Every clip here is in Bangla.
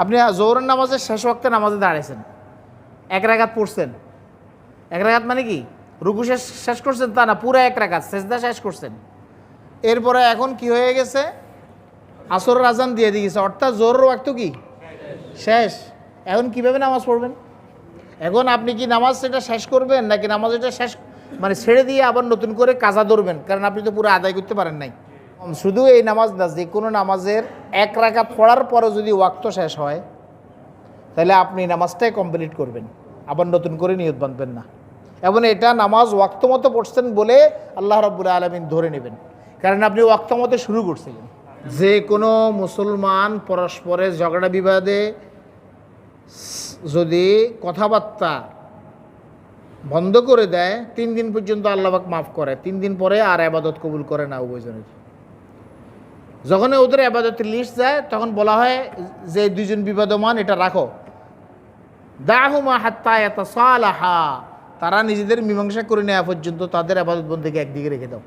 আপনি জোহরের নামাজের শেষ ওয়াক্তে নামাজে দাঁড়াইছেন। এক রাগাত পড়ছেন। এক রাগাত মানে কি? রুকু শেষ শেষ করছেন তা না, পুরো এক রাগাত শেষদা শেষ করছেন। এরপরে এখন কি হয়ে গেছে? আসর রাজান দিয়ে দিয়েছে অর্থাৎ জোহরের ওয়াক্ত কি? শেষ। এখন কীভাবে নামাজ পড়বেন? এখন আপনি কি নামাজ সেটা শেষ করবেন নাকি নামাজ এটা শেষ মানে ছেড়ে দিয়ে আবার নতুন করে কাজা ধরবেন? কারণ আপনি তো পুরো আদায় করতে পারেন নাই। শুধু এই নামাজ না, যে কোনো নামাজের এক রাকাত পড়ার পরে যদি ওয়াক্ত শেষ হয়, তাহলে আপনি নামাজটাই কমপ্লিট করবেন। আবার নতুন করে নিয়ত বাঁধবেন না। এবং এটা নামাজ ওয়াক্ত মতো পড়ছেন বলে আল্লাহ রব্বুল আলমিন ধরে নেবেন। কারণ আপনি ওয়াক্ত মতো শুরু করছিলেন। যে কোনো মুসলমান পরস্পরের ঝগড়া বিবাদে যদি কথাবার্তা বন্ধ করে দেয়, তিন দিন পর্যন্ত আল্লাহবাক মাফ করে। তিন দিন পরে আর আবাদত কবুল করে না উভয়জনের। যখন ওদের আবাদতের লিস্ট যায়, তখন বলা হয় যে দুইজন বিবাদমান, এটা রাখো। দাহুমা হাত্তা এত সালাহা তারা নিজেদের মীমাংসা করে নেওয়া পর্যন্ত তাদের আবাদত বন্ধুকে একদিকে রেখে দাও।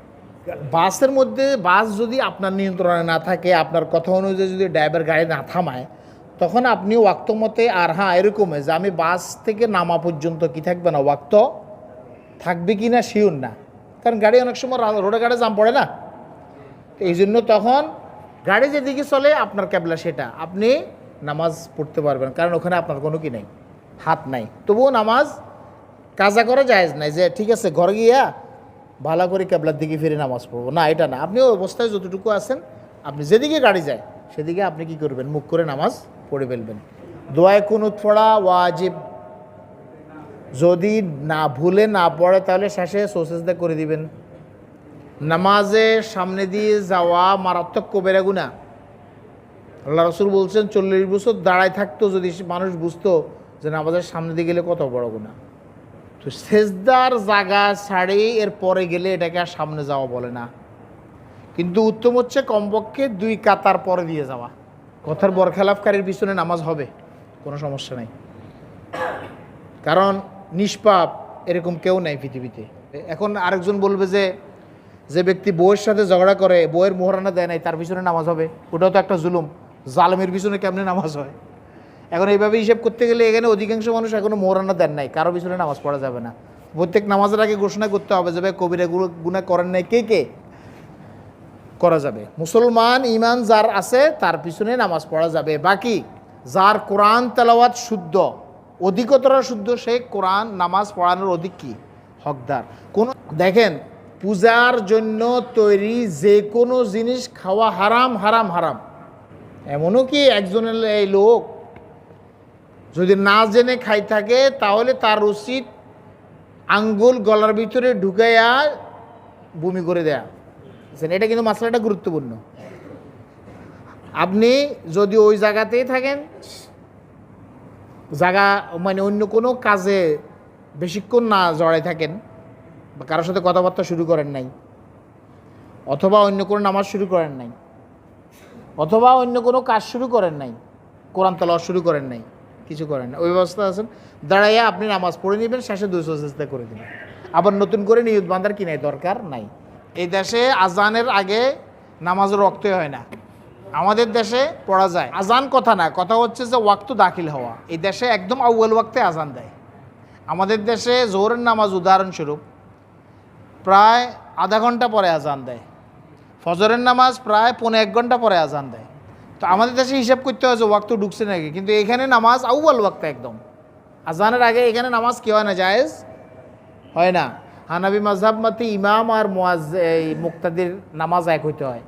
বাসের মধ্যে বাস যদি আপনার নিয়ন্ত্রণে না থাকে, আপনার কথা অনুযায়ী যদি ড্রাইভার গাড়ি না থামায়, তখন আপনি ওয়াক্ত মতে আর হ্যাঁ এরকমই যে আমি বাস থেকে নামা পর্যন্ত কি থাকবে না? ওয়াক্ত থাকবে কি না? শিওর না। কারণ গাড়ি অনেক সময় রোডে গাড়ি জাম পড়ে না। এই জন্য তখন গাড়ি যেদিকে চলে, আপনার ক্যাবলা সেটা। আপনি নামাজ পড়তে পারবেন, কারণ ওখানে আপনার কোনো কি নাই, হাত নাই। তবুও নামাজ, কাজা করা যায় নাই যে, ঠিক আছে, ঘরে গিয়া ভালো করে ক্যাবলার দিকে ফিরে নামাজ পড়ব। না, এটা না। আপনি অবস্থায় যতটুকু আছেন, আপনি যেদিকে গাড়ি যায়, সেদিকে আপনি কি করবেন? মুখ করে নামাজ পড়ে ফেলবেন। দোয়ায় কুনুত পড়া ওয়াজিব। যদি না ভুলে না পড়ে, তাহলে শেষে সোসেসদা করে দিবেন। নামাজের সামনে দিয়ে যাওয়া মারাত্মক কবেরা গুণা আল্লাহ রসুল বলছেন, চল্লিশ বছর দাঁড়ায় থাকতো যদি মানুষ বুঝতো যে নামাজের সামনে দিয়ে গেলে কত বড় গুণা তো সেজদার জায়গা ছাড়ে এর পরে গেলে এটাকে আর সামনে যাওয়া বলে না। কিন্তু উত্তম হচ্ছে কমপক্ষে দুই কাতার পরে দিয়ে যাওয়া। কথার বরখেলাফকারীর পিছনে নামাজ হবে, কোনো সমস্যা নাই। কারণ নিষ্পাপ এরকম কেউ নাই পৃথিবীতে। এখন আরেকজন বলবে যে যে ব্যক্তি বউয়ের সাথে ঝগড়া করে, বউয়ের মোহরানা দেয় নাই, তার পিছনে নামাজ হবে। ওটাও তো একটা জুলুম। জালেমের পিছনে কেমনে নামাজ হয়? এখন এইভাবে হিসেব করতে গেলে এখানে অধিকাংশ মানুষ এখনও মোহরানা দেন নাই, কারও পিছনে নামাজ পড়া যাবে না। প্রত্যেক নামাজের আগে ঘোষণা করতে হবে যে, ভাই, কবিরা গুণা করেন নাই, কে কে? করা যাবে। মুসলমান ইমান যার আছে, তার পিছনে নামাজ পড়া যাবে। বাকি, যার কোরআন তেলাওয়াত শুদ্ধ, অধিকতর শুদ্ধ, সে কোরআন নামাজ পড়ানোর অধিক কি? হকদার। কোন দেখেন পূজার জন্য তৈরি যে কোনো জিনিস খাওয়া হারাম হারাম হারাম। এমনও কি একজনের এই লোক যদি না জেনে খাই থাকে, তাহলে তার উচিত আঙ্গুল গলার ভিতরে ঢুকাইয়া বমি করে দেয়া? এটা কিন্তু মশলাটা গুরুত্বপূর্ণ। আপনি যদি ওই জায়গাতেই থাকেন, জায়গা মানে অন্য কোনো কাজে বেশিক্ষণ না জড়াই থাকেন বা কারোর সাথে কথাবার্তা শুরু করেন নাই, অথবা অন্য কোনো নামাজ শুরু করেন নাই, অথবা অন্য কোনো কাজ শুরু করেন নাই, কোরআন তলাওয়াত শুরু করেন নাই, কিছু করেন না ওই ব্যবস্থা আছেন, দাঁড়াইয়া আপনি নামাজ পড়ে নেবেন, শেষে দুইশো চেষ্টা করে দেবেন। আবার নতুন করে নিয়ত বাঁধার কি নাই, দরকার নাই। এই দেশে আজানের আগে নামাজের রক্তই হয় না। আমাদের দেশে পড়া যায়। আজান কথা না, কথা হচ্ছে যে ওয়াক্ত দাখিল হওয়া। এই দেশে একদম আউ্য়াল ওয়াক্তে আজান দেয়। আমাদের দেশে জোহরের নামাজ উদাহরণস্বরূপ প্রায় আধা ঘণ্টা পরে আজান দেয়। ফজরের নামাজ প্রায় পৌনে এক ঘণ্টা পরে আজান দেয়। তো আমাদের দেশে হিসাব করতে হয় যে ওয়াক্ত ঢুকছে নাকি, কিন্তু এখানে নামাজ আউ্বাল ওয়াক্ত একদম। আজানের আগে এখানে নামাজ কি হয় না, জায়েজ? হয় না। হানাবি মাজহাব মতে ইমাম আর মোয়াজ এই মুক্তাদির নামাজ এক হইতে হয়।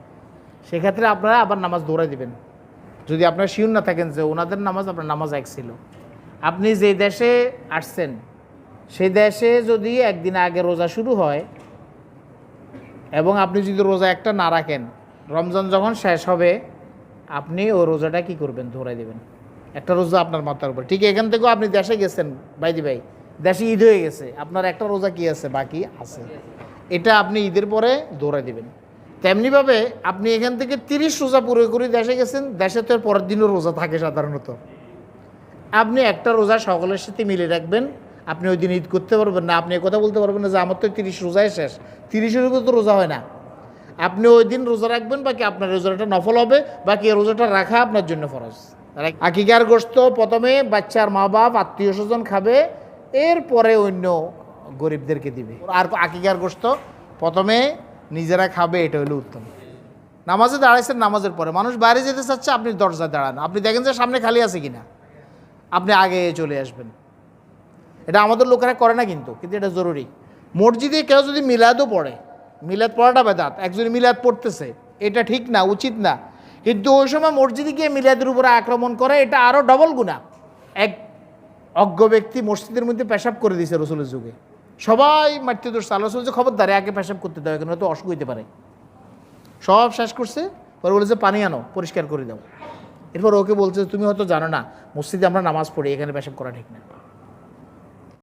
সেক্ষেত্রে আপনারা আবার নামাজ দৌড়াই দিবেন। যদি আপনারা শিউর না থাকেন যে ওনাদের নামাজ, আপনার নামাজ এক ছিল। আপনি যে দেশে আসছেন সেই দেশে যদি একদিন আগে রোজা শুরু হয় এবং আপনি যদি রোজা একটা না রাখেন, রমজান যখন শেষ হবে, আপনি ওই রোজাটা কি করবেন? ধরাই দেবেন। একটা রোজা আপনার মাথার উপর। ঠিক এখান থেকেও আপনি দেশে গেছেন বাইদি ভাই দেশে ঈদ হয়ে গেছে। আপনার একটা রোজা কি আছে? বাকি আছে। এটা আপনি ঈদের পরে দৌড়াই দেবেন। তেমনিভাবে আপনি এখান থেকে তিরিশ রোজা পুরো করে দেশে গেছেন, দেশে তো পরের দিনও রোজা থাকে সাধারণত। আপনি একটা রোজা সকলের সাথে মিলে রাখবেন আপনি ওই দিন ঈদ করতে পারবেন না, আপনি কথা বলতে পারবেন না যে আমার তো তিরিশ রোজাই শেষ। তিরিশের উপর তো রোজা হয় না। আপনি ওই দিন রোজা রাখবেন, বাকি আপনার রোজাটা নফল হবে, বাকি রোজাটা রাখা আপনার জন্য ফরজ। আকিকার গোস্ত প্রথমে বাচ্চার মা বাপ আত্মীয় স্বজন খাবে, এরপরে অন্য গরিবদেরকে দিবে। আর আকিকার গোস্ত প্রথমে নিজেরা খাবে, এটা হলো উত্তম। নামাজে দাঁড়াইছেন নামাজের পরে। মানুষ বাইরে যেতে চাচ্ছে, আপনি দরজায় দাঁড়ান। আপনি দেখেন যে সামনে খালি আছে কিনা। আপনি আগে চলে আসবেন। এটা আমাদের লোকেরা করে না কিন্তু কিন্তু এটা জরুরি। মসজিদে কেউ যদি মিলাদও পড়ে, মিলাদ পড়াটা বেদাত, একজন মিলাদ পড়তেছে, এটা ঠিক না, উচিত না। কিন্তু ওই সময় মসজিদে গিয়ে মিলাদের উপরে আক্রমণ করে, এটা আরও ডবল গুণা। এক অজ্ঞ ব্যক্তি মসজিদের মধ্যে পেশাব করে দিয়েছে রসুলের যুগে। সবাই মারতে দোষ আল্লাহ রসুল যে খবরদারে আগে পেশাব করতে দেওয়া কেন তো অসুখ হইতে পারে। সব শেষ করছে, পরে বলেছে, পানি আনো, পরিষ্কার করে দাও। এরপর ওকে বলছে, তুমি হয়তো জানো না, মসজিদে আমরা নামাজ পড়ি, এখানে পেশাব করা ঠিক না।